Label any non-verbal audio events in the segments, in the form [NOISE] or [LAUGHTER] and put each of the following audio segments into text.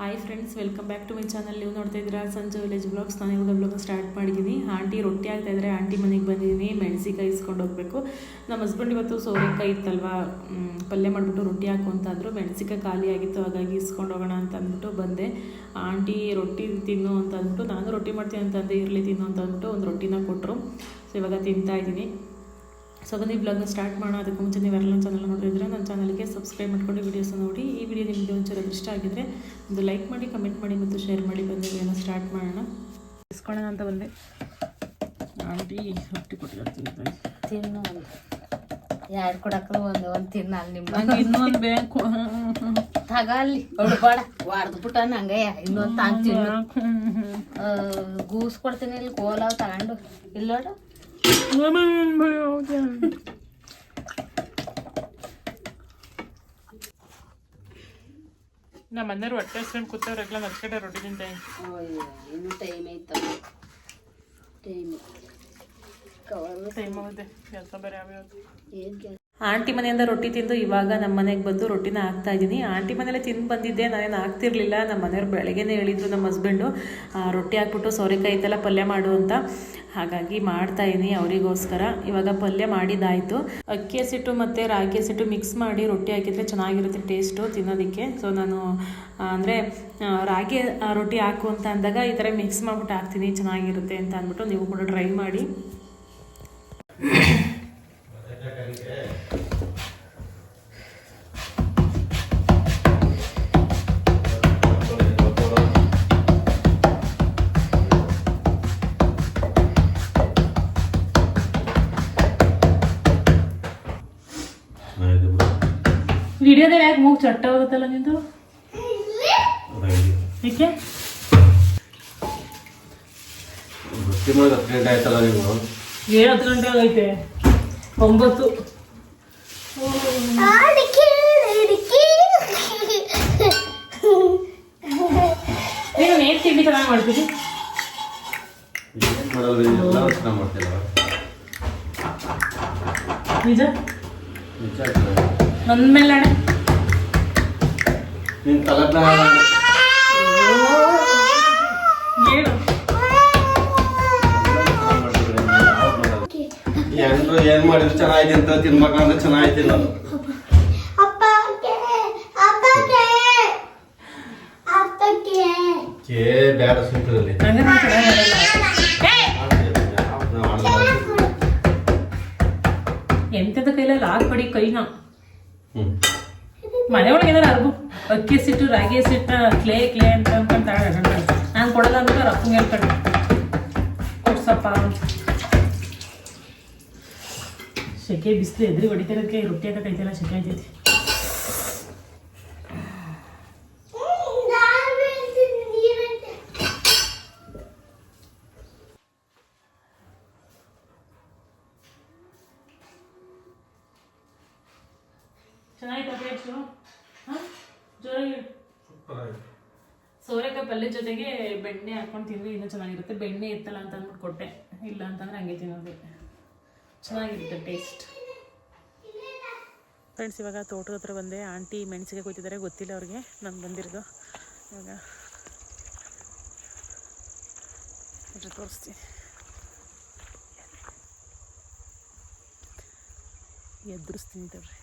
Hi friends welcome back to my channel ನೀವು ನೋಡ್ತಾ ಇದ್ದೀರಾ ಸಂಜೆ ವಿಲೇಜ್ ಬ್ಲಾಗ್ಸ್ ನಾನು ಇವಾಗ ಬ್ಲಾಗ್ ಸ್ಟಾರ್ಟ್ ಮಾಡಿದ್ದೀನಿ. ಆಂಟಿ ರೊಟ್ಟಿ ಆಗ್ತಾ ಇದ್ದರೆ ಆಂಟಿ ಮನೆಗೆ ಬಂದಿದ್ದೀನಿ. ಮೆಣಸಿಕಾಯಿ ಇಸ್ಕೊಂಡು ಹೋಗಬೇಕು. ನಮ್ಮ ಹಸ್ಬೆಂಡ್ ಇವತ್ತು ಸೋರೆಕಾಯಿ ಇತ್ತಲ್ವಾ? ಪಲ್ಯ ಮಾಡಿಬಿಟ್ಟು ರೊಟ್ಟಿ ಹಾಕು ಅಂತಾದ್ರು ಮೆಣಸಿಕಾಯಿ ಖಾಲಿ ಆಗಿತ್ತು, ಹಾಗಾಗಿ ಇಸ್ಕೊಂಡು ಹೋಗೋಣ ಅಂತ ಅಂದ್ಬಿಟ್ಟು ಬಂದೆ. ಆಂಟಿ ರೊಟ್ಟಿ ತಿನ್ನು ಅಂತ ಅಂದ್ಬಿಟ್ಟು, ನಾನು ರೊಟ್ಟಿ ಮಾಡ್ತೀನಿ ಅಂತಂದೆ ಇರಲಿ ತಿನ್ನು ಅಂತ ಅಂದ್ಬಿಟ್ಟು ಒಂದು ರೊಟ್ಟಿನ ಕೊಟ್ಟರು ಸೊ ಇವಾಗ ತಿಂತಾ ಇದ್ದೀನಿ. ಸೊ ಬನ್ನಿ ಬ್ಲಾಗ್ನ ಸ್ಟಾರ್ಟ್ ಮಾಡೋ ಅದಕ್ಕೆ ಮುಂಚೆ ನೀವು ಎಲ್ಲ ಚಾನಲ್ ನೋಡಿದ್ರೆ ನನ್ನ ಚಾನಲ್ಗೆ ಸಬ್ಸ್ಕ್ರೈಬ್ ಮಾಡ್ಕೊಂಡು ವೀಡಿಯೋಸ್ ನೋಡಿ. ಈ ವಿಡಿಯೋ ನಿಮಗೆ ಒಂಚೂರು ಇಷ್ಟ ಆಗಿದ್ರೆ ಒಂದು ಲೈಕ್ ಮಾಡಿ ಕಮೆಂಟ್ ಮಾಡಿ ಮತ್ತು ಶೇರ್ ಮಾಡಿ ಬಂದು ಏನೋ ಸ್ಟಾರ್ಟ್ ಮಾಡೋಣ. ಇಸ್ಕೊಳ್ಳೋಣ ಅಂತ ಬಂದೆ. ಆಂಟಿ ರೊಟ್ಟಿ ಕೊಟ್ಟಿರ್ತೀನಿ ತಿನ್ನು ಒಂದು. ಎರಡು ಕೊಡಕ್ಕೂ ಒಂದು ಒಂದು ತಿನ್ನ ಅಲ್ಲಿ ನಿಮ್ಮ. ಇನ್ನೊಂದು ಬೇಕು. ತಗ ಅಲ್ಲಿ ಹೊಡ್ಬೇಡ ವಾಡ್ದು ಬಿಟ್ಟ ನಂಗೆ. ಇನ್ನೊಂದು ತಾನು ತಿನ್ನು. ಆ, ಗೂಸ್ ಕೊಡ್ತೀನಿ ಇಲ್ಲಿ ಕೋಲಾವ್ ತಗೊಂಡು. ಇಲ್ಲ ನೋಡು ನಮ್ಮ ಮನೆಯವ್ರು ಹೊಟ್ಟೆ ಹಸ್ಕೊಂಡು ಕೂತವ್ರೆಲ್ಲ ಮರ್ಕಡೆ ರೊಟ್ಟಿ ತಿಂತ ಇನ್ನು ಟೈಮ್ ಐತ ಟೈಮ್ ಕವರ್ ಟೈಮ್ ಆಗುತ್ತೆ ಕೆಲಸ ಬೇರೆ ಯಾವ್ಯಾವ ಏನು ಕೆಲಸ ಆಂಟಿ ಮನೆಯಿಂದ ರೊಟ್ಟಿ ತಿಂದು ಇವಾಗ ನಮ್ಮ ಮನೆಗೆ ಬಂದು ರೊಟ್ಟಿನ ಹಾಕ್ತಾ ಇದ್ದೀನಿ ಆಂಟಿ ಮನೇಲೆ ತಿಂದು ಬಂದಿದ್ದೆ, ನಾನೇನು ಹಾಕ್ತಿರ್ಲಿಲ್ಲ. ನಮ್ಮ ಮನೆಯವ್ರು ಬೆಳಗ್ಗೆನೇ ಹೇಳಿದ್ರು ನಮ್ಮ ಹಸ್ಬೆಂಡು ರೊಟ್ಟಿ ಹಾಕ್ಬಿಟ್ಟು ಸೋರೆಕಾಯಿ ಇತ್ತಲ್ಲ ಪಲ್ಯ ಮಾಡು ಅಂತ. ಹಾಗಾಗಿ ಮಾಡ್ತಾ ಇದ್ದೀನಿ ಅವರಿಗೋಸ್ಕರ. ಇವಾಗ ಪಲ್ಯ ಮಾಡಿದ್ದಾಯಿತು. ಅಕ್ಕಿ ಹಸಿಟ್ಟು ಮತ್ತು ರಾಗಿ ಹಸಿಟ್ಟು ಮಿಕ್ಸ್ ಮಾಡಿ ರೊಟ್ಟಿ ಹಾಕಿದರೆ ಚೆನ್ನಾಗಿರುತ್ತೆ ಟೇಸ್ಟು ತಿನ್ನೋದಕ್ಕೆ. ಸೊ ನಾನು ಅಂದರೆ ರಾಗಿ ರೊಟ್ಟಿ ಹಾಕು ಅಂತ ಅಂದಾಗ ಈ ಥರ ಮಿಕ್ಸ್ ಮಾಡ್ಬಿಟ್ಟು ಹಾಕ್ತೀನಿ, ಚೆನ್ನಾಗಿರುತ್ತೆ ಅಂತ ಅಂದ್ಬಿಟ್ಟು ನೀವು ಕೂಡ ಟ್ರೈ ಮಾಡಿ. ವಿಡಿಯೋದಲ್ಲಿ ಯಾಕೆ ಮೂಗ್ ಚಟ್ಟ ಹೋಗುತ್ತಲ್ಲ ನಿಂದು? ಏಕೆ? ಹತ್ತು ಗಂಟೆ ಆಯ್ತಲ್ಲ ನೀವು? ಏಳು ಹತ್ತು ಗಂಟೆ ಆಗೈತೆ ಒಂಬತ್ತು. ನೀನು ಏನು ತಿಂಡಿ ಚೆನ್ನಾಗಿ ಮಾಡ್ತೀವಿ ಏನ್ ಮಾಡಲ್ಲ ಎಲ್ಲ ಚೆನ್ನಾಗಿ ಮಾಡ್ತಿಲ್ಲ ನಿಜ? ನನ್ನ ಮೇಲೆ ಅಣ್ಣ ನಿನ್ ತಲಪ್ನ ಎಲ್ರು ಏನ್ ಮಾಡಿದ್ರು ಚೆನ್ನಾಗಿದೆ ಅಂತ ತಿನ್ಬೇಕಂದ್ರೆ ನಾನು ಏ ಬೇಡ ಚೆನ್ನಾಗಿ ಎಂತೆಂಥ ಕೈಲಲ್ಲಿ ಹಾಕ್ಬೇಡಿ ಕೈನ. ಹ್ಮ್. ಮನೆ ಒಳಗೆ ಏನಾರು ಅರ್ಬು. ಅಕ್ಕಿ ಸಿಟ್ಟು ರಾಗಿ ಸಿಟ್ಟ ಕ್ಲೇ ಬಿಸಿಲು ಎದ್ರಿ ಹೊಡಿತಿರೋದಕ್ಕೆ ರೊಟ್ಟಿ ಹಾಕೈತಿಲ್ಲ ಸೆಕೆ ಆಯ್ತೈತಿ. ಚೆನ್ನಾಗಿತ್ತು ಟೇಸ್ಟು ಹಾಂ? ಜೋರಾಗಿ ಹೇಳು. ಸೋರೆಕಾಯಿ ಪಲ್ಯ ಜೊತೆಗೆ ಬೆಣ್ಣೆ ಹಾಕೊಂಡು ತಿಂದ್ರೆ ಇನ್ನೂ ಚೆನ್ನಾಗಿರುತ್ತೆ. ಬೆಣ್ಣೆ ಇತ್ತಲ್ಲ ಅಂತ ಅಂದ್ಬಿಟ್ಟು ಕೊಟ್ಟೆ. ಇಲ್ಲ ಅಂತಂದ್ರೆ ಹಂಗೆ ತಿನ್ನೋದು. ಚೆನ್ನಾಗಿರುತ್ತೆ ಟೇಸ್ಟ್ ಫ್ರೆಂಡ್ಸ್, ಇವಾಗ ತೋಟದ ಹತ್ರ ಬಂದೆ. ಆಂಟಿ ಮೆಣಸಿಗೆ ಕೂತಿದ್ದಾರೆ ಗೊತ್ತಿಲ್ಲ ಅವ್ರಿಗೆ. ನಾನು ಬಂದಿರೋದು. ಇವಾಗ ತೋರಿಸ್ತೀನಿ. ಎದುರಿಸ್ತೀನಿ ತಡ್ರಿ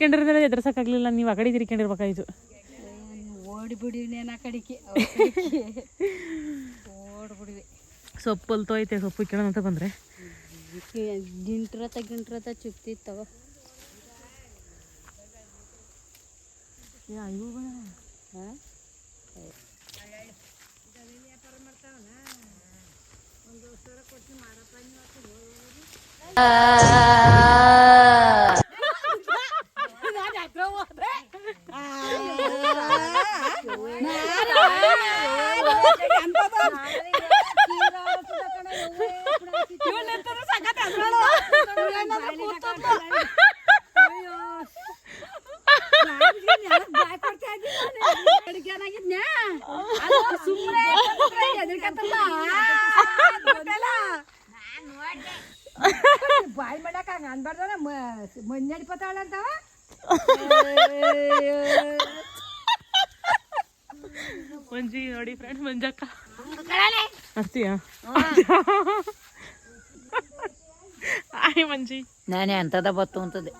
ನೀವು ಎದುರ್ಸಕ್ಕಾಗ್ಲಿಲ್ಲ. ನೀವು ಆ ಕಡೆ ತಿರ್ಕೊಂಡಿರ್ಬೇಕಾಯ್ತು. ಓಡಿಬಿಡಿನೇನ ಕಡಿಕೆ ಓಡ್ಬಿಡಿವಿ ಸೊಪ್ಪು ಅಲ್ತೋಯ್ತೆ ಸೊಪ್ಪು ಕೇಳೋಣ ಅಂತ ಬಂದರೆ. ಗಿಂಟ್ರತ ಗಿಂಟ್ರತ ಚುಕ್ತಿತ್ತವ ಹಾಂ? જાદરો વધે ಬಾಯಿ ಮಾಡಕ್ಕ ಹಂಗ ಅನ್ಬಾರ್ದಲ್ಲ ಮಂಜಾಡಿ ಪತ್ತಾಳ ಅಂತಾವ ಮಂಜಿ ನೋಡಿ ಫ್ರೆಂಡ್ ಮಂಜಕ್ಕ. ಅರ್ತೀಯಾ ಆಯ್ ಮಂಜಿ. ನಾನೇ ಅಂತದ ಬತ್ತು ಅಂತದೆ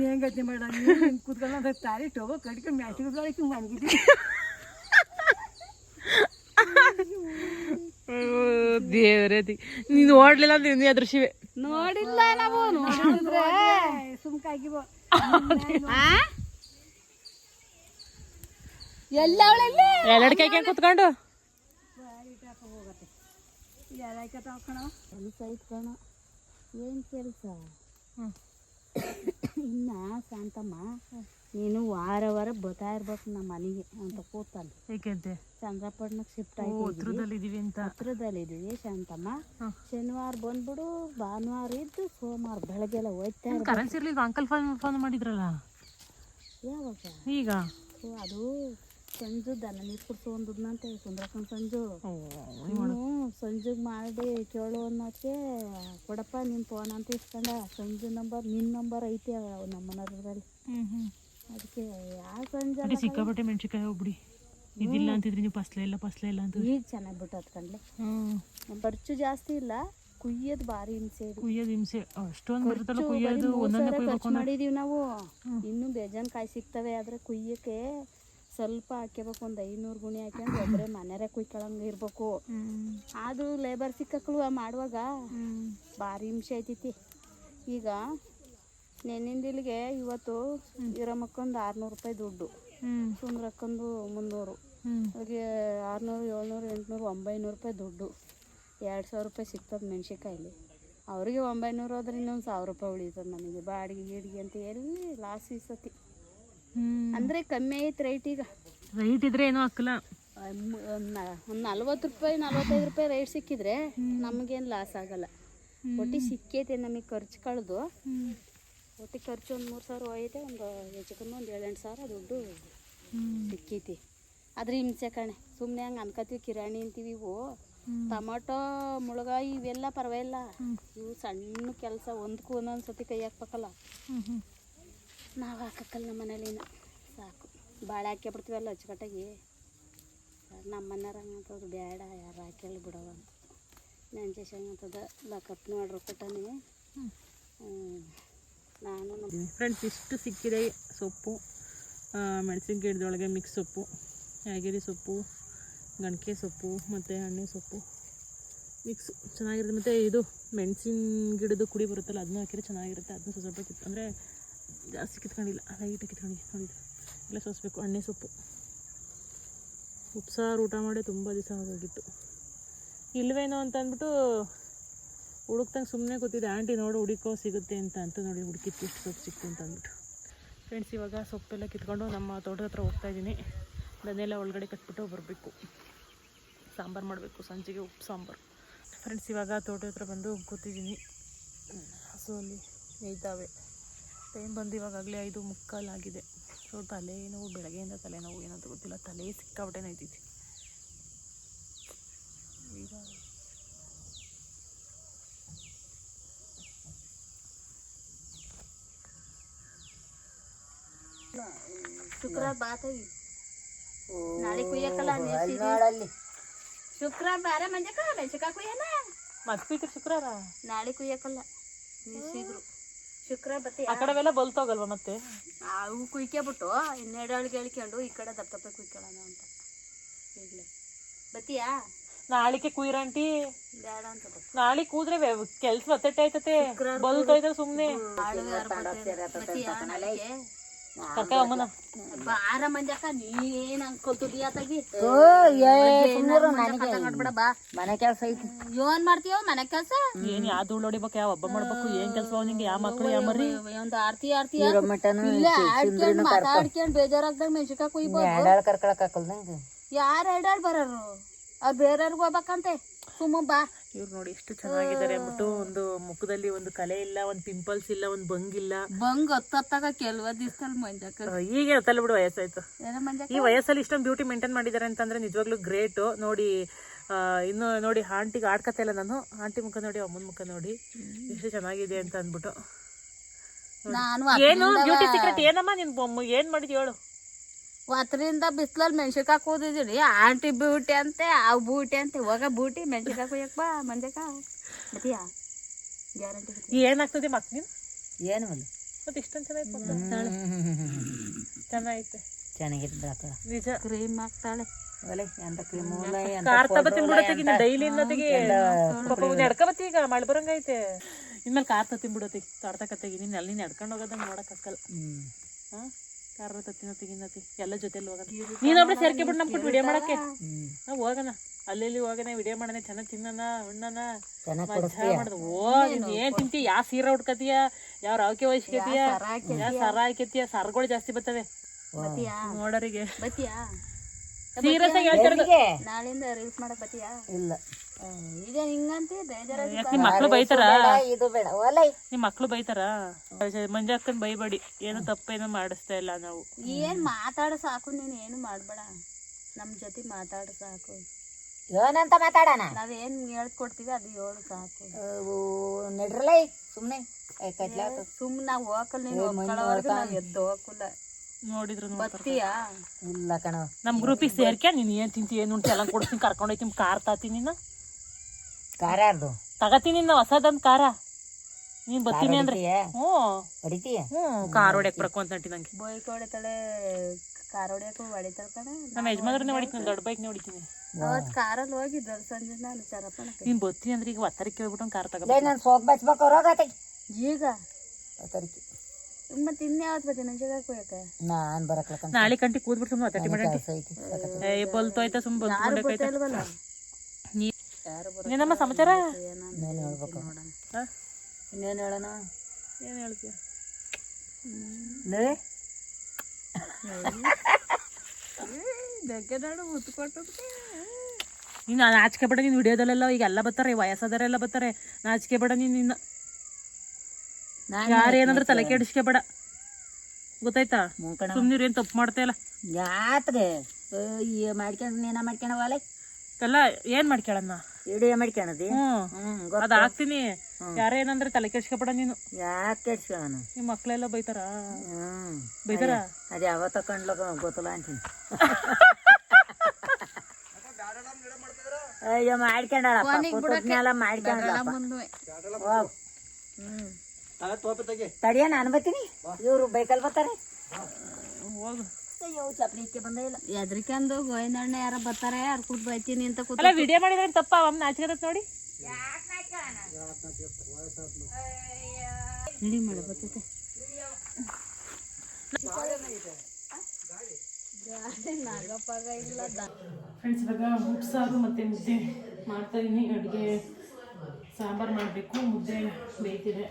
ಹೆಂಗತಿ ಮಾಡ ಕೂತ್ಕೊಂಡು ತಾರಿ ಟೋಗೋ ಕಡ್ಕೊಂಡು ಮ್ಯಾಚಿಗೆ ಮನ್ಗಿದ್ವಿ ದೇವರೇ ನೀನ್ ಓಡ್ಲಿಲ್ಲ ಅಂದ್ರೆ ನೀನು ಅದೃಶ್ಯವೇ ನೋಡಿಲ್ಲ ನಾವು ನೋಡಿದ್ರೆ ಸುಮ್ಕಾಗಿ ಎಲ್ಲ ಕೈ ಕೂತ್ಕೊಂಡು. ಕೆಲಸ ಇಟ್ಕೊಣ ಏನ್ ಕೆಲಸ? ಇನ್ನ ಶಾಂತಮ್ಮ ನೀನು ವಾರ ವಾರ ಬರ್ತಾ ಇರ್ಬೇಕು ನಮ್ಮ ಮನೆಗೆ ಅಂತ ಕೂತಾನೆ ಏಕೆಂತೆ? ಚಂದ್ರಪಟ್ಟಣಕ್ಕೆ ಶಿಫ್ಟ್ ಆಯ್ತು ಹತ್ರದಲ್ಲಿ ಇದೀವಿ ಅಂತ. ಹತ್ರದಲ್ಲಿದ್ದೀವಿ ಶಾಂತಮ್ಮ. ಹ. ಶನಿವಾರ ಬಂದ್ಬಿಡು ಭಾನುವಾರ ಇದ್ದು ಸೋಮವಾರ ಬೆಳಗ್ಗೆಲ್ಲ ಹೋಯ್ತಾ ಕರೆನ್ಸಿ ಇರ್ಲಿಲ್ಲ ಅಂಕಲ್ ಫೋನ್ ಫೋನ್ ಮಾಡಿದ್ರಲ್ಲ? ಯಾವಾಗ? ಈಗ? ಅದು ಸಂಜು ದನ ನೀರು ಕುಡ್ಸು ಒಂದನ್ನಂತೆ ಸುಂದ್ರಕನ್ ಸಂಜು. ಇವನು ನೀನು ಸಂಜೆಗೆ ಮಾಡಿ ಕೇಳು ಅನ್ನೋಕ್ಕೆ ಕೊಡಪ್ಪ ನಿನ್ನ ಫೋನ್ ಅಂತ ಇಸ್ಕೊಂಡ. ಸಂಜು ನಂಬರ್ ನಿನ್ನ ನಂಬರ್ ಐತಿ ನಮ್ಮ ಮನೆಯಲ್ಲಿ ಅದಕ್ಕೆ ಆ ಸಂಜೆ ಅದೇ ಸಿಕ್ಕಾಪಟ್ಟೆ ಹೋಗ್ಬಿಡಿ ಇದಿಲ್ಲ ಅಂತಿದ್ರಿ ನೀವು ಪಸ್ಲೆ ಇಲ್ಲ ಪಸ್ಲೆ ಇಲ್ಲ ಅಂತ ಈಗ ಚೆನ್ನಾಗಿ ಬಿಟ್ಟು ಹ್ಮ್. ಖರ್ಚು ಜಾಸ್ತಿ ಇಲ್ಲ ಕುಯ್ಯೋದು ಭಾರಿ ಹಿಂಸೆ ಕುಯ್ಯೋದು ಹಿಂಸೆ. ಅಷ್ಟೊಂದು ಬರ್ತಲ್ಲ ಕುಯ್ಯೋದು ಒಂದೊಂದೇ ಕುಯ್ಬೇಕು ಮಾಡಿದೀವಿ ನಾವು. ಇನ್ನೂ ಬೇಜಾನ್ ಕಾಯಿ ಸಿಗ್ತವೆ ಆದ್ರೆ ಕುಯ್ಯಕ್ಕೆ ಸ್ವಲ್ಪ ಹಾಕ್ಯಬೇಕು ಒಂದು ಐನೂರು ಗುಣಿ ಹಾಕ್ಯಂಡು ಒಬ್ಬರೇ ಮನೆಯರೇ ಕುಯ್ಕೊಳಂಗೆ ಇರ್ಬೇಕು. ಆದರೂ ಲೇಬರ್ ಸಿಕ್ಕಕ್ಳು ಮಾಡುವಾಗ ಭಾರಿ ಹಿಂಸೆ ಐತೈತಿ. ಈಗ ನೆನ್ನಿಂದಿಲ್ಗೆ ಇವತ್ತು ಇರಮಕ್ಕೊಂದು ಆರ್ನೂರು ರೂಪಾಯಿ ದುಡ್ಡು. ಸುಂದ್ರಕ್ಕೊಂದು ಮುನ್ನೂರು. ಅವ್ರಿಗೆ ಆರ್ನೂರು ಏಳ್ನೂರು ಎಂಟುನೂರು ಒಂಬೈನೂರು ರೂಪಾಯಿ ದುಡ್ಡು. ಎರಡು ಸಾವಿರ ರೂಪಾಯಿ ಸಿಗ್ತದೆ ಮೆಣ್ಸಿನ್ಕಾಯಲ್ಲಿ ಅವ್ರಿಗೆ ಒಂಬೈನೂರು ಹೋದ್ರೆ ಇನ್ನೊಂದು ಸಾವಿರ ರೂಪಾಯಿ ಉಳಿತದೆ ನಮಗೆ. ಬಾಡಿಗೆ ಗೀಡಿಗೆ ಅಂತ ಎಲ್ಲಿ ಲಾಸ್ ಈ ಸತಿ. ಅಂದರೆ ಕಮ್ಮಿ ಐತೆ ರೈಟ್ ಈಗ. ರೈಟ್ ಇದ್ರೆ ಏನೋ ಹಾಕಲ್ಲ. ಒಂದು ನಲ್ವತ್ತು ರೂಪಾಯಿ ನಲ್ವತ್ತೈದು ರೂಪಾಯಿ ರೈಟ್ ಸಿಕ್ಕಿದ್ರೆ ನಮಗೇನು ಲಾಸ್ ಆಗಲ್ಲ. ಒಟ್ಟಿ ಸಿಕ್ಕೈತೆ ನಮಗೆ ಖರ್ಚು ಕಳೆದು. ಒಟ್ಟಿ ಖರ್ಚು ಒಂದು ಮೂರು ಸಾವಿರ ಹೋಯ್ತೆ ಒಂದು ಹೆಚ್ಚು ಒಂದು ಏಳೆಂಟು ಸಾವಿರ ದುಡ್ಡು ಸಿಕ್ಕೈತಿ. ಆದ್ರೆ ಹಿಂಸೆ ಕಣೆ ಸುಮ್ಮನೆ ಹಂಗೆ ಅನ್ಕೋತೀವಿ ಕಿರಾಣಿ ಅಂತೀವಿ ಇವು. ಟೊಮೊಟೊ, ಮುಳುಗಾಯಿ ಇವೆಲ್ಲ ಪರವಾಗಿಲ್ಲ. ಇವು ಸಣ್ಣ ಕೆಲಸ ಒಂದಕ್ಕೂ ಒಂದೊಂದು ಸತಿ ಕೈ ಹಾಕ್ಬೇಕಲ್ಲ. ನಾವು ಹಾಕಕ್ಕಲ್ಲ ನಮ್ಮ ಮನೇಲಿನ ಸಾಕು. ಬಾಳೆ ಹಾಕಿ ಬಿಡ್ತೀವಲ್ಲ ಅಚ್ಚುಕಟ್ಟಾಗಿ. ನಮ್ಮ ಮನೆಯವ್ರ ಹಂಗಂತದ್ದು ಬೇಡ ಯಾರು ಹಾಕಿ ಬಿಡವ ಅಂತ. ನೆಂಚೇಶ್ ಹಂಗಂತದ ಲಕಪ್ ನೋಡ್ರಿ ಕೊಟ್ಟಾನೆ. ನಾನು ಫ್ರೆಂಡ್ಸ್ ಇಷ್ಟು ಸಿಕ್ಕಿದೆ ಸೊಪ್ಪು. ಮೆಣಸಿನ ಗಿಡದೊಳಗೆ ಮಿಕ್ಸ್ ಸೊಪ್ಪು, ಯಾಗಿರಿ ಸೊಪ್ಪು, ಗಣಕೆ ಸೊಪ್ಪು, ಮತ್ತು ಹಣ್ಣು ಸೊಪ್ಪು. ಮಿಕ್ಸ್ ಚೆನ್ನಾಗಿರುತ್ತೆ. ಮತ್ತು ಇದು ಮೆಣಸಿನ ಗಿಡದ ಕುಡಿ ಬರುತ್ತಲ್ಲ ಅದನ್ನ ಹಾಕಿದ್ರೆ ಚೆನ್ನಾಗಿರುತ್ತೆ. ಅದನ್ನ ಸ್ವಲ್ಪ ಕಿತ್ತು ಕಿತ್, ಅಂದರೆ ಜಾಸ್ತಿ ಕಿತ್ಕೊಂಡಿಲ್ಲ ಲೈಟಾಗಿ ಕಿತ್ಕೊಂಡು ನೋಡಿದ್ರು ಎಲ್ಲ ಸೋಸಬೇಕು ಎಣ್ಣೆ ಸೊಪ್ಪು. ಉಪ್ಸಾರು ಊಟ ಮಾಡಿ ತುಂಬ ದಿವಸ ಆಗೋಗಿತ್ತು ಇಲ್ವೇನೋ ಅಂತ ಅಂದ್ಬಿಟ್ಟು ಹುಡುಕ್ತಂಗೆ ಸುಮ್ಮನೆ ಕೂತಿದ್ದೆ, ಆಂಟಿ ನೋಡು ಹುಡುಕೋ, ಸಿಗುತ್ತೆ ಅಂತ. ಅಂತ ನೋಡಿ ಹುಡುಕಿತ್ತು ಎಷ್ಟು ಸೊಪ್ಪು ಸಿಕ್ತು ಅಂತ ಅಂದ್ಬಿಟ್ಟು. ಫ್ರೆಂಡ್ಸ್ ಇವಾಗ ಸೊಪ್ಪೆಲ್ಲ ಕಿತ್ಕೊಂಡು ನಮ್ಮ ತೋಟದ ಹತ್ರ ಹೋಗ್ತಾ ಇದ್ದೀನಿ. ಅದನ್ನೆಲ್ಲ ಒಳಗಡೆ ಕಟ್ಬಿಟ್ಟು ಬರಬೇಕು. ಸಾಂಬಾರು ಮಾಡಬೇಕು, ಸಂಜೆಗೆ ಉಪ್ಪು ಸಾಂಬಾರು. ಫ್ರೆಂಡ್ಸ್ ಇವಾಗ ತೋಟದ ಹತ್ರ ಬಂದು ಕೂತಿದ್ದೀನಿ. ಹಸು ಅಲ್ಲಿ ಮೇಯ್ತಾವೆ ಟೈಮ್ ಬಂದು ಇವಾಗಲೇ ಐದು ಮುಕ್ಕಾಲಾಗಿದೆ ಸೊ, ತಲೆನೋವು, ಬೆಳಗ್ಗೆಯಿಂದ ತಲೆನೋವು ಏನಂತ ಗೊತ್ತಿಲ್ಲ. ತಲೆ ಸಿಕ್ಕಾಬಿಟ್ಟೆ ನೋಯ್ತೈತಿ ಈಗ ಶುಕ್ರವಾರ ಬಾತವಿ ನಾಳೆ ಕುಯ್ಯಕ್ಕಲ್ಲ ನೆನ್ಸಿದ್ವಿ. ಶುಕ್ರವಾರ ಬಾರ ಮಂಜಕ್ಕ ಕುಯ್ಯನ? ಮತ್ತೆ ಶುಕ್ರವಾರ? ನಾಳೆ ಕುಯ್ಯಕ್ಕಲ್ಲ ನಿಲ್ಸಿದ್ರು ಶುಕ್ರವಾರ ಬತ್ತೆ ಆ ಕಡೆವೆಲ್ಲ ಬಲ್ತೋಗಲ್ವಾ ಮತ್ತೆ? ಅವು ಕುಯ್ಕೊಬಿಟ್ಟು ಇನ್ನೆರಡೊಳಗೆ ಹೇಳ್ಕೊಂಡು ಈ ಕಡೆ ದಪ್ಪ ದಪ್ಪ ಕುಯ್ಕೊಳ್ಳೋಣ ಅಂತ. ಈಗಲೇ ಬತ್ತೀಯಾ? ನಾಳಿಕೆ ಕುಯ್ರಂಟಿ. ಬೇಡ ಅಂತ ನಾಳೆ ಕೂದ್ರೆ ಕೆಲ್ಸ ಒತ್ತಟ್ಟೆ ಆಯ್ತತೆ. ಬಲ್ತೋಯ್ತಾರೆ ಸುಮ್ನೆ. ಬಾರ ಮಂಜಕ್ಕ ನೀನ್ ಹಂಗ್ ಕಲ್ತುದಿಯಾ ತಗಿ ಮನೆ ಕೆಲಸ. ಐತಿ. ಏನ್ ಮಾಡ್ತೀಯೋ ಮನೆ ಕೆಲ್ಸ? ಏನ್ ಯಾವ ಹಬ್ಬ ಮಾಡ್ಬೇಕು ಏನ್ ಕೆಲ್ಸ ನಿಂಗೆ ಯಾವ ಮಕ್ಳು ಯಾವ ಮರಿ? ಒಂದ್ ಆರ್ತಿ ಆರ್ತಿ ಮಟನು ಇಲ್ಲೇ ಆಡ್ಕೊಂಡ್ ಮಾತಾಡ್ಕೊಂಡ್ ಬೇಜಾರಾಗ್ದಾಗ ಮೆಣಸಿನ್ಕಾಯಿ ಕುಯ್ಬೋದು. ಕರ್ಕೊಳಕ್ ಹಾಕಲ್ ಯಾರ ಎರಡಾಳು ಬರೋರು? ಅವ್ರು ಬೇರೆಯವ್ರಿಗೆ ಹೋಗ್ಬೇಕಂತೆ. ಸುಮ್ಮ ಬಾ. ಇವ್ರು ನೋಡಿ ಎಷ್ಟು ಚೆನ್ನಾಗಿದ್ದಾರೆ ಅಂದ್ಬಿಟ್ಟು ಒಂದು ಮುಖದಲ್ಲಿ ಒಂದು ಕಲೆ ಇಲ್ಲ ಒಂದು ಪಿಂಪಲ್ಸ್ ಇಲ್ಲ ಒಂದು ಇಲ್ಲ. ಬಂಗ್ ಹತ್ತತ್ತಾಗ ಕೆಲವ ದಿವಸದಲ್ಲಿ ಮಂಜಾಕ ಈಗ ತಲೆ ಬಿಡು ವಯಸ್ಸಾಯ್ತು. ಈ ವಯಸ್ಸಲ್ಲಿ ಇಷ್ಟೊಂದು ಬ್ಯೂಟಿ ಮೇಂಟೈನ್ ಮಾಡಿದ್ದಾರೆ ಅಂತಂದ್ರೆ ನಿಜವಾಗ್ಲೂ ಗ್ರೇಟ್ ನೋಡಿ ಇನ್ನು ನೋಡಿ ಆಂಟಿಗೆ ಆಡ್ಕತ್ತೆ ಇಲ್ಲ ನಾನು. ಆಂಟಿ ಮುಖ ನೋಡಿ ಅಮ್ಮನ ಮುಖ ನೋಡಿ. ಎಷ್ಟು ಚೆನ್ನಾಗಿದೆ ಅಂತ ಅಂದ್ಬಿಟ್ಟು. ಏನು ಬ್ಯೂಟಿ ಸೀಕ್ರೆಟ್ ಏನಮ್ಮ ನಿನ್ ಬೊಮ್ಮ? ಏನ್ ಮಾಡಿದ್ಯ ಹೇಳು. ಒತ್ತರಿಂದ ಬಿಸಿಲಲ್ಲಿ ಮೆಣ್ಸಿನ್ಕಾಯಿ ಕೂದಿದ್ದೀರಿ ಆಂಟಿ ಬೂಟಿ ಅಂತೆ ಅವು ಬೂಟಿ ಅಂತೆ. ಇವಾಗ ಬೂಟಿ ಮೆಣ್ಸಿನ್ಕಾಯಿ ಕುಯ್ಯಕ್ ಬಾ ಮಂಜಕ್ಕ ಬತ್ತೀಯಾ ಗ್ಯಾರಂಟಿ ಏನಾಗ್ತದೆ ಮಕ್ ನೀನು? ಏನು ಅಲ್ಲ. ಮತ್ತೆ ಇಷ್ಟೊಂದು ಚೆನ್ನಾಗಿ ಚೆನ್ನಾಗೈತೆ. ಚೆನ್ನಾಗಿತ್ತು ನಿಜ. ಕ್ರೀಮ್ ಹಾಕ್ತಾಳೆ. ಒಲೆ ಎಂತ ಕ್ರೀಮ್ ಕಾರ್ ತಬ ತಿನ್ಬಿಡತ್ತೀಗ ಇನ್ನು ಡೈಲಿ ಇನ್ನೊತ್ತಿಗೆ ಪಾಪ ನಡ್ಕೊಬತ್ತಿ ಈಗ ಮಳೆ ಬರಂಗೈತೆ. ಇನ್ಮೇಲೆ ಕಾರ್ ತ ತಿನ್ಬಿಡತ್ತಿ ತಡ್ತಕತ್ತೆಗಿ ನೀನು ಅಲ್ಲಿ ನಡ್ಕೊಂಡು ಹೋಗೋದಂಗೆ ನೋಡಕ್ಕಲ್ಲ ಹ್ಮ್. ಹಾ? ಕಾರ್ ತತ್ತಿನತ್ತಿಗೆ ಇನ್ನತ್ತಿ ಎಲ್ಲ ಜೊತೆಲಿ ಹೋಗೋಣ. ನೀನೊಬ್ಳೆ ಸೇರ್ಕೆ ಬಿಡು ನಮ್ಮ ವಿಡಿಯೋ ಮಾಡಕ್ಕೆ. ನಾವು ಹೋಗೋಣ. ಅಲ್ಲಿ ಹೋಗೋಣ ವಿಡಿಯೋ ಮಾಡನೆ ಚೆನ್ನಾಗಿ ತಿನ್ನೋಣ ಉಣ್ಣೋಣ ಮಜಾ ಮಾಡೋದು. ಓ ನೀನು ಏನ್ ತಿಂತಿ? ಯಾವ ಸೀರೆ ಉಟ್ಕತಿಯ? ಯಾವ ರಾವಕೆ ವಹಿಸ್ಕತಿಯ ಯಾವ ಸರ ಹಾಕತಿಯ ಸರ್ಗಳು ಜಾಸ್ತಿ ಬರ್ತವೆ. ಬತ್ತೀಯಾ? ನೋಡೋರಿಗೆ. ಬತ್ತಿಯಾ? ಸೀರಿಯಸ್ ಆಗಿ ಹೇಳ್ತಿರೋದು. ನಾಳಿಂದ ರೀಲ್ಸ್ ಮಾಡಕ್ ಬತ್ತಿಯಾ? ಇಲ್ಲ. ಈಗ ಹಿಂಗಂತಿ ಬೇಜಾರಾಗಿ ಯಾಕೆ ನಿಮ್ ಮಕ್ಳು ಬೈತಾರ? ಇದು ಬೇಡ. ಒಲೆ. ನಿಮ್ ಮಕ್ಳು ಬೈತಾರ? ಮಂಜಾಕ್ಕನ್ ಬೈಬೇಡಿ. ಏನು ತಪ್ಪೇನು ಮಾಡಿಸ್ತಾ ಇಲ್ಲ ನಾವು. ಏನ್ ಮಾತಾಡ ಸಾಕು ನೀನ್ ಏನು ಮಾಡ್ಬೇಡ. ನಮ್ ಜೊತೆ ಮಾತಾಡ ಸಾಕು. ಏನಂತ ಮಾತಾಡೋಣ. ನಾವೇನ್ ಹೇಳ್ಕೊಡ್ತೀವಿ ಅದು ಹೇಳು ಸಾಕು. ನಡ್ರಲ್ಲ ಸುಮ್ನೆ. ಸುಮ್ನೆ ನಾವು ನಾವ್ ಹೋಗಲ್ ನೀನ್ ಹೋಗ್ಕೊಳ್ಳೋವರ್ಗು ನಾವ್ ಎದ್ದು ಹೋಗಲ್ಲ ನೋಡಿದ್ರು ಬರ್ತೀಯಾ? ಬತ್ತೀಯಾ ಇಲ್ಲ ಕಣ. ನಮ್ ಗ್ರೂಪಿಗೆ ಸೇರ್ಕೆ ನೀನ್ ಏನ್ ತಿಂತಿ ಏನು ಉಂಟು ಎಲ್ಲ ಕೊಡ್ತೀನಿ ಕರ್ಕೊಂಡು ಹೋಯ್ತೀನಿ ಕಾರ್ ತಾತೀನಿ ನೀನು. ಖಾರ ಅದು. ತಗತೀನಿ ನಾ ಹೊಸದೊಂದು ಕಾರ ನೀನ್ ಬರ್ತೀನಿ ಅಂದ್ರೆ. ಹ್ಞೂ. ಹೊಡಿತೀಯ? ಹ್ಞೂ ಕಾರ್ ಹೊಡ್ಯಕ್ ಬರಕು ಅಂತ ಅಂಟಿ ನಂಗೆ. ಬೈಕ್ ಹೊಡಿತಾಳೆ ಕಾರ್ ಹೊಡ್ಯಕ್ಕೂ ಹೊಡಿತಾಳ ಕಣ. ನಮ್ಮ ಯಜಮಾನ್ರನ್ನೇ ಹೊಡಿತೀನಿ ದೊಡ್ಡ ಬೈಕ್ನೇ ಹೊಡಿತೀನಿ. ಅವತ್ತು ಕಾರಲ್ಲಿ ಹೋಗಿ ಸಂಜೆ ನಾನು ಚರಪಣಕ್ಕೆ ನೀನ್ ಬರ್ತೀನಿ ಅಂದ್ರೆ ಈಗ ಒತ್ತರಕ್ಕೆ ಹೋಗ್ಬಿಟ್ಟು ಕಾರ್ ತಗೋ ನಾನು ಸೋಗ್ ಬಚ್ಬೇಕು ರೋಗತ್ತೆ ಈಗ? ಒತ್ತರಿಕೆ. ಮತ್ತೆ ಇನ್ಯಾವತ್ ಬರ್ತೀನಿ ನಂಜಾಗ ಹೋಗಕ್ಕೆ ನಾನು ಬರಕ್ಕೆ ನಾಳೆ ಕಂಟಿ ಕೂದ್ಬಿಟ್ಟು ಸುಮ್ಮನೆ ಒತ್ತಟಿ ಮಾಡಿ ಕೆಲಸ ಐತಿ ಸಖತ್. ಏನಮ್ಮ ಸಮಾಚಾರ? ಇನ್ನೇನು ಹೇಳ್ಬೇಕು? ಇನ್ನೇನು ಹೇಳೋಣ? ಏನು ಹೇಳ್ತೀಯ? ಲೇ? ಬೆಕ್ಕದಾಡು ಮುತ್ಕೊಟ್ಟು ನೀನು ನಾಚಿಕೆ ಬೇಡ ನೀನು ವಿಡಿಯೋದಲ್ಲೆಲ್ಲ ಈಗ ಎಲ್ಲ ಬರ್ತಾರೆ ವಯಸ್ಸಾದವರೆಲ್ಲ ಬರ್ತಾರೆ. ನಾಚಿಕೆ ಬೇಡ ನೀನು ನಿನ್ನ ನಾನು ಯಾರು ಏನಂದ್ರೆ ತಲೆ ಕೆಡಿಸ್ಕೆ ಬೇಡ ಗೊತ್ತಾಯ್ತಾ? ಸುಮ್ಮನೆ ಏನು ತಪ್ಪು ಮಾಡ್ತಾ ಇಲ್ಲ. ಯಾತ್ಗೆ? ಮಾಡ್ಕೊಂಡು ನೀನ ಮಾಡ್ಕೊಂಡವಲ್ಲ ಎಲ್ಲ ಏನ್ ಮಾಡ್ಕೊಳನ್ನ ಇಡೀ ಮಾಡ್ಕೊಳದಿ ಹ್ಮ್. ಅದ್ ಹಾಕ್ತೀನಿ. ಯಾರ ಏನಂದ್ರೆ ತಲೆ ಕೆಡ್ಸ್ಕೊಬೇಡ ನೀನು. ಯಾಕೆ ಕೆಡ್ಸ್ಕೊಳ್ಳೋಣ ನಿಮ್ ಮಕ್ಳೆಲ್ಲ ಬೈತಾರ? ಹ್ಮ್. ಬೈತಾರ? ಅದು ಯಾವ ತಕೊಂಡ್ಲ ಗೊತ್ತಲ್ಲ ಅಂತೀನಿ. [LAUGHS] ಅಯ್ಯೋ ಮುಂದೆ ಹೋಗ್ ತಡಿಯ ನಾನು ಬರ್ತೀನಿ ಇವ್ರು ಬೈಕಲ್ ಬರ್ತಾರೆ? ಹೋಗು. ಅಯ್ಯೋ ಚಪ್ಲಿಕ್ಕೆ ಬಂದೇ ಇಲ್ಲ. ಎದ್ರಿಕಂದು ಗೋಯಿನಣ್ಣ ಯಾರ ಬರ್ತಾರೆ ಯಾರು ಕೂತ್ ಬೈತೀನಿ ಅಂತ ಕೂತ್ ಅಲ್ಲ ವಿಡಿಯೋ ಮಾಡಿದ್ರೆ ತಪ್ಪ ಅಮ್ಮ ನಾಚಿಕೆ ನೋಡಿ. ಹಿಡಿ ಮಾಡ ಬರ್ತೈತೆ. ಫ್ರೆಂಡ್ಸ್ ಇವಾಗ ಉಪ್ಸಾರು ಮತ್ತು ಮುದ್ದೆ ಮಾಡ್ತಾ ಇದೀನಿ. ಅಡುಗೆ ಸಾಂಬಾರು ಮಾಡಬೇಕು ಮುದ್ದೆ ಬೇಯ್ತಿದೆ.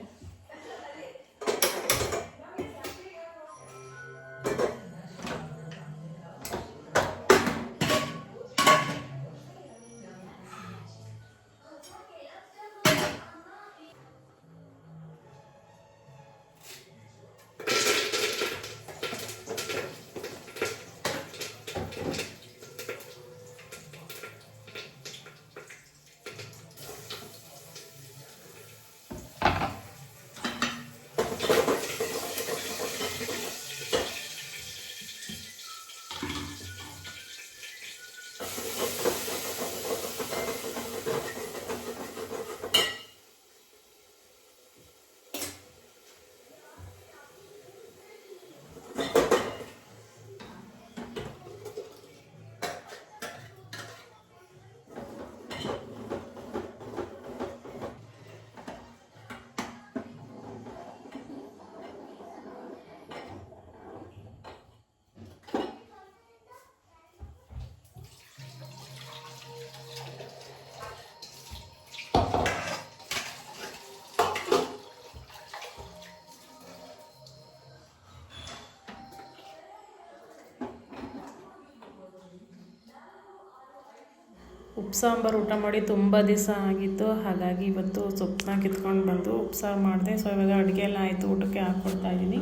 ಉಪ್ಪು ಸಾಂಬಾರು ಊಟ ಮಾಡಿ ತುಂಬ ದಿವಸ ಆಗಿತ್ತು. ಹಾಗಾಗಿ ಇವತ್ತು ಸೊಪ್ಪನ್ನ ಕಿತ್ಕೊಂಡು ಬಂದು ಉಪ್ಪು ಸಾರು ಮಾಡಿದೆ. ಸೊ ಇವಾಗ ಅಡುಗೆ ಎಲ್ಲ ಆಯಿತು. ಊಟಕ್ಕೆ ಹಾಕ್ಕೊಡ್ತಾ ಇದ್ದೀನಿ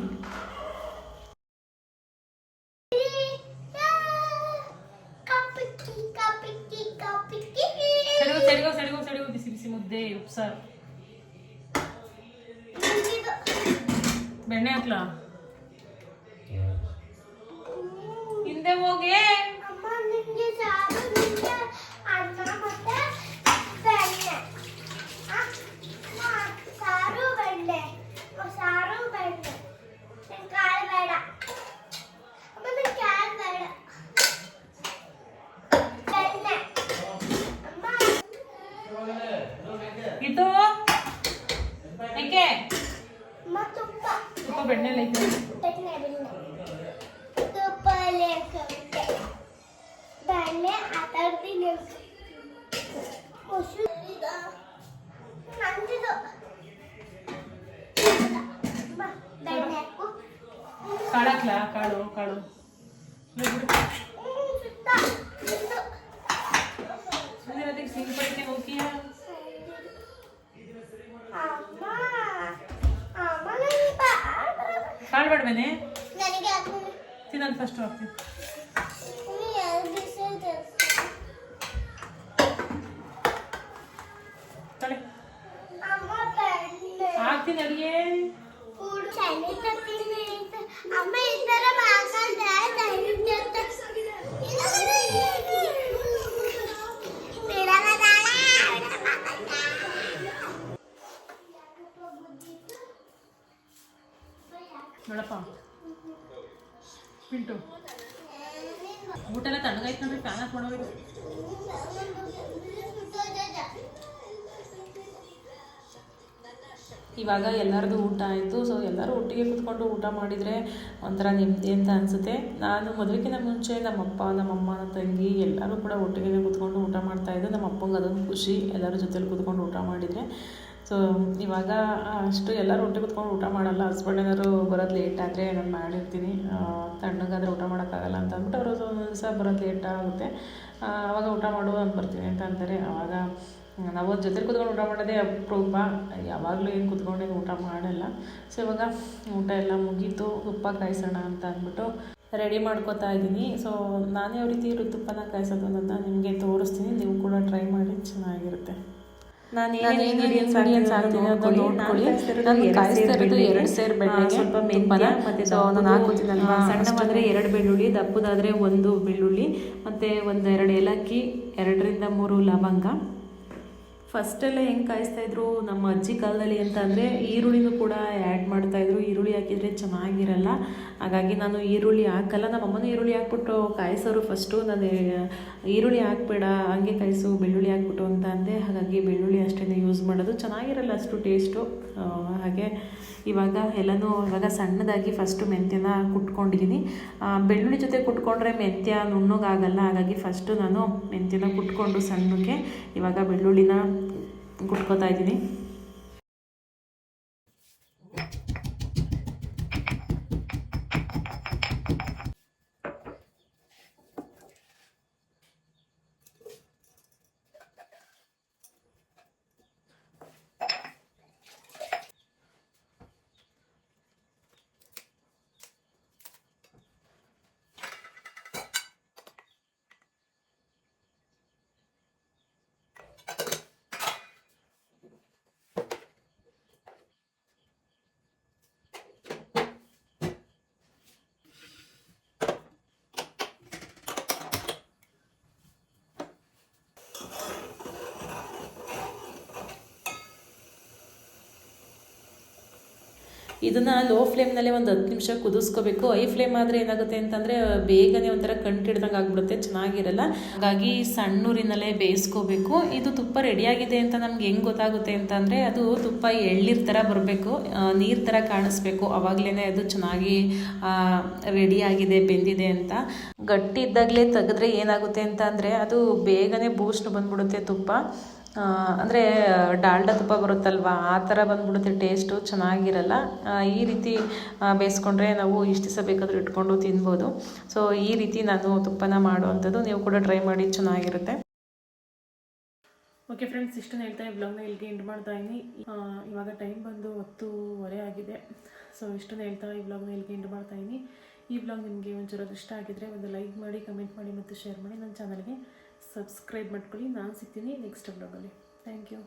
ಸೆಡಿಗೋ ಸೆಡಿಗೋ ಸೆಡಿಗೋ ಸೆಡಿಗೋ ಬಿಸಿ ಬಿಸಿ ಮುದ್ದೆ ಉಪ್ಸಾರು ಬೆಣ್ಣೆ ಹಾಕ್ಲಾ ಹಿಂದೆ ಹೋಗಿ ಸಾರು ಬೆಂಡೆ ಸಾರು ಬೆಂಡೆ ಕಾಳು ಬೇಡ ಅಮ್ಮ ನಂಗೆ ಕಾಳು ಬೇಡ ಬೆಣ್ಣೆ ಅಮ್ಮ ಇದು ಏಕೆ ಅಮ್ಮ ತುಪ್ಪ ತುಪ್ಪ ಬೆಣ್ಣೆ ಐತೆ ಬೆಣ್ಣೆ ಬೆಣ್ಣೆ ತುಪ್ಪ ಲೇಖೆ ಬೆಣ್ಣೆ ಆಟಾಡ್ತೀನಿ ಮೊಸರು ಈಗ ನಂದಿದು ಅಮ್ಮ, ಬೆಣ್ಣೆ ಹಾಕು ಕಾಳು ಹಾಕ್ಲಾ ಕಾಳು ಕಾಳು ಇಲ್ಲ ಬಿಡು. ಹ್ಮ್, ಸುತ್ತ ಇದು. ಸುಮ್ನಿರು ಅದಕ್ಕೆ ಸಿಂಗ್ ಪಡಿಕೆ ಹೋಗ್ತೀಯಾ ಅಮ್ಮ ಅಮ್ಮ ನನಗೆ ಬೇಡ. ಕಾಳು ಬೇಡವೇನೆ ನನಗೆ ಹಾಕು ತಿನ್ನೋದು ಫಸ್ಟ್ ಹಾಕ್ತೀನಿ ಇವಾಗ ಎಲ್ಲರದು ಊಟ ಆಯಿತು. ಸೊ ಎಲ್ಲರೂ ಒಟ್ಟಿಗೆ ಕೂತ್ಕೊಂಡು ಊಟ ಮಾಡಿದರೆ ಒಂಥರ ನೆಮ್ಮದಿ ಅಂತ ಅನಿಸುತ್ತೆ. ನಾನು ಮದುವೆಗಿಂತ ಮುಂಚೆ ನಮ್ಮಪ್ಪ, ನಮ್ಮಮ್ಮ ನನ್ನ ತಂಗಿ ಎಲ್ಲರೂ ಕೂಡ ಒಟ್ಟಿಗೆ ಕೂತ್ಕೊಂಡು ಊಟ ಮಾಡ್ತಾಯಿದ್ದು ನಮ್ಮ ಅಪ್ಪಂಗೆ ಅದೊಂದು ಖುಷಿ. ಎಲ್ಲರ ಜೊತೆಲಿ ಕೂತ್ಕೊಂಡು ಊಟ ಮಾಡಿದರೆ. ಸೊ ಇವಾಗ ಅಷ್ಟು ಎಲ್ಲರೂ ಒಟ್ಟಿಗೆ ಕೂತ್ಕೊಂಡು ಊಟ ಮಾಡಲ್ಲ. ಹಸ್ಬೆಂಡ್ ಏನಾದ್ರು ಬರೋದು ಲೇಟ್ ಆದರೆ ನಾನು ಮಾಡಿರ್ತೀನಿ. ತಣ್ಣಗಾದರೆ ಊಟ ಮಾಡೋಕ್ಕಾಗಲ್ಲ ಅಂತ ಅಂದ್ಬಿಟ್ಟು ಅವರು ಒಂದೊಂದು ದಿವಸ ಬರೋದು ಲೇಟ್ ಆಗುತ್ತೆ. ಆವಾಗ ಊಟ ಮಾಡು ಅಂತ ಬರ್ತೀನಿ ಅಂತ ಅಂತಾರೆ. ಆವಾಗ ನಾವು ಜೊತೆ ಕೂತ್ಕೊಂಡು ಊಟ ಮಾಡೋದೇ ಅಪರೂಪ. ಯಾವಾಗಲೂ ಏನು ಕೂತ್ಕೊಂಡೇನು ಊಟ ಮಾಡಲ್ಲ. ಸೊ ಇವಾಗ ಊಟ ಎಲ್ಲ ಮುಗೀತು ತುಪ್ಪ ಕಾಯಿಸೋಣ ಅಂತ ಅಂದ್ಬಿಟ್ಟು ರೆಡಿ ಮಾಡ್ಕೋತಾ ಇದ್ದೀನಿ. ಸೊ ನಾನು ಯಾವ ರೀತಿ ತುಪ್ಪನ ಕಾಯಿಸೋದು ಅನ್ನೋದನ್ನ ನಿಮಗೆ ತೋರಿಸ್ತೀನಿ. ನೀವು ಕೂಡ ಟ್ರೈ ಮಾಡಿ ಚೆನ್ನಾಗಿರುತ್ತೆ. ನಾನು ಏನೇನು ಇಂಗ್ರೀಡಿಯೆಂಟ್ಸ್ ಹಾಕ್ತೀನಿ ಅಂತ ನೋಡ್ಕೊಳ್ಳಿ ನಾನು ಕಾಯಿಸ್ತಾ ಇರೋದು ಎರಡು ಸೇರು ಬೆಳ್ಳುಳ್ಳಿ. ಸ್ವಲ್ಪ ಮೆಂತ್ಯ ಮತ್ತು ಸೊ ನಾನು ಹಾಕೋತೀನಲ್ವಾ ಸಣ್ಣವಾದರೆ ಎರಡು ಬೆಳ್ಳುಳ್ಳಿ ದಪ್ಪದಾದರೆ ಒಂದು ಬೆಳ್ಳುಳ್ಳಿ ಮತ್ತು ಒಂದೆರಡು ಎರಡು ಏಲಕ್ಕಿ ಎರಡರಿಂದ ಮೂರು ಲವಂಗ. ಫಸ್ಟೆಲ್ಲ ಹೆಂಗೆ ಕಾಯಿಸ್ತಾ ಇದ್ರು, ನಮ್ಮ ಅಜ್ಜಿ ಕಾಲದಲ್ಲಿ ಅಂತ ಅಂದರೆ ಈರುಳ್ಳಿನೂ ಕೂಡ ಆ್ಯಡ್ ಮಾಡ್ತಾಯಿದ್ರು ಈರುಳ್ಳಿ ಹಾಕಿದರೆ ಚೆನ್ನಾಗಿರಲ್ಲ. ಹಾಗಾಗಿ ನಾನು ಈರುಳ್ಳಿ ಹಾಕಲ್ಲ. ನಮ್ಮ ಅಮ್ಮನೂ ಈರುಳ್ಳಿ ಹಾಕ್ಬಿಟ್ಟು ಕಾಯಿಸೋರು ಫಸ್ಟು ನಾನು, ಈರುಳ್ಳಿ ಹಾಕ್ಬೇಡ, ಹಂಗೆ ಕಾಯಿಸು, ಬೆಳ್ಳುಳ್ಳಿ ಹಾಕ್ಬಿಟ್ಟು ಅಂತ ಅಂದೆ. ಹಾಗಾಗಿ ಬೆಳ್ಳುಳ್ಳಿ ಅಷ್ಟೇ ಯೂಸ್ ಮಾಡೋದು. ಚೆನ್ನಾಗಿರಲ್ಲ ಅಷ್ಟು ಟೇಸ್ಟು ಹಾಗೆ ಇವಾಗ ಎಲ್ಲನೂ ಇವಾಗ ಸಣ್ಣದಾಗಿ ಫಸ್ಟು ಮೆಂತ್ಯನ ಕುಟ್ಕೊಂಡಿದ್ದೀನಿ ಬೆಳ್ಳುಳ್ಳಿ ಜೊತೆ ಕುಟ್ಕೊಂಡ್ರೆ ಮೆಂತ್ಯ ನುಣ್ಣಗಾಗಲ್ಲ, ಹಾಗಾಗಿ ಫಸ್ಟು ನಾನು ಮೆಂತ್ಯನ ಕುಟ್ಕೊಂಡು ಸಣ್ಣಕ್ಕೆ ಇವಾಗ ಬೆಳ್ಳುಳ್ಳಿನ ಕುಟ್ಕೋತಾ ಇದ್ದೀನಿ. ಇದನ್ನು ಲೋ ಫ್ಲೇಮ್ನಲ್ಲೇ ಒಂದು ಹತ್ತು ನಿಮಿಷ ಕುದಿಸ್ಕೋಬೇಕು. ಹೈ ಫ್ಲೇಮ್ ಆದರೆ ಏನಾಗುತ್ತೆ ಅಂತಂದರೆ ಬೇಗನೆ ಒಂಥರ ಕಂಟು ಹಿಡ್ದಂಗೆ ಆಗ್ಬಿಡುತ್ತೆ, ಚೆನ್ನಾಗಿರಲ್ಲ. ಹಾಗಾಗಿ ಸಣ್ಣೂರಿನಲ್ಲೇ ಬೇಯಿಸ್ಕೋಬೇಕು. ಇದು ತುಪ್ಪ ರೆಡಿಯಾಗಿದೆ ಅಂತ ನಮ್ಗೆ ಹೆಂಗೆ ಗೊತ್ತಾಗುತ್ತೆ ಅಂತಂದರೆ, ಅದು ತುಪ್ಪ ಎಳ್ನೀರು ಥರ ಬರಬೇಕು. ನೀರು ಥರ ಕಾಣಿಸ್ಬೇಕು. ಅವಾಗಲೇ ಅದು ಚೆನ್ನಾಗಿ ರೆಡಿಯಾಗಿದೆ ಬೆಂದಿದೆ ಅಂತ. ಗಟ್ಟಿ ಇದ್ದಾಗಲೇ ತೆಗೆದ್ರೆ ಏನಾಗುತ್ತೆ ಅಂತ ಅಂದರೆ ಅದು ಬೇಗನೆ ಬೂಸ್ಟ್ ಬಂದ್ಬಿಡುತ್ತೆ ತುಪ್ಪ. ಅಂದರೆ, ಡಾಲ್ಡಾ ತುಪ್ಪ ಬರುತ್ತಲ್ವ? ಆ ಥರ ಬಂದ್ಬಿಡುತ್ತೆ, ಟೇಸ್ಟು ಚೆನ್ನಾಗಿರಲ್ಲ. ಈ ರೀತಿ ಬೇಯಿಸ್ಕೊಂಡ್ರೆ ನಾವು ಇಷ್ಟು ದಿವಸ ಬೇಕಾದರೂ ಇಟ್ಕೊಂಡು ತಿನ್ಬೋದು. ಸೊ, ಈ ರೀತಿ ನಾನು ತುಪ್ಪನ ಮಾಡುವಂಥದ್ದು ನೀವು ಕೂಡ ಟ್ರೈ ಮಾಡಿ, ಚೆನ್ನಾಗಿರುತ್ತೆ. ಓಕೆ ಫ್ರೆಂಡ್ಸ್, ಇಷ್ಟನ್ನು ಹೇಳ್ತಾ ಬ್ಲಾಗ್ನ ಇಲ್ಲಿಗೆ ಎಂಡ್ ಮಾಡ್ತಾ ಇದ್ದೀನಿ ಇವಾಗ ಟೈಮ್ ಬಂದು ಹತ್ತೂವರೆ ಆಗಿದೆ. ಸೊ ಇಷ್ಟನ್ನು ಹೇಳ್ತಾ ಈ ಬ್ಲಾಗ್ನ ಇಲ್ಲಿಗೆ ಎಂಡ್ ಮಾಡ್ತಾ ಇದ್ದೀನಿ ಈ ಬ್ಲಾಗ್ ನಿಮಗೆ ಒಂಚೂರು ಇಷ್ಟ ಆಗಿದ್ದರೆ ಒಂದು ಲೈಕ್ ಮಾಡಿ ಕಮೆಂಟ್ ಮಾಡಿ ಮತ್ತು ಶೇರ್ ಮಾಡಿ ನನ್ನ ಚಾನಲ್ಗೆ ಸಬ್ಸ್ಕ್ರೈಬ್ ಮಾಡ್ಕೊಳ್ಳಿ ನಾನು ಸಿಗ್ತೀನಿ ನೆಕ್ಸ್ಟ್ ಬ್ಲಾಗಲ್ಲಿ ಥ್ಯಾಂಕ್ ಯು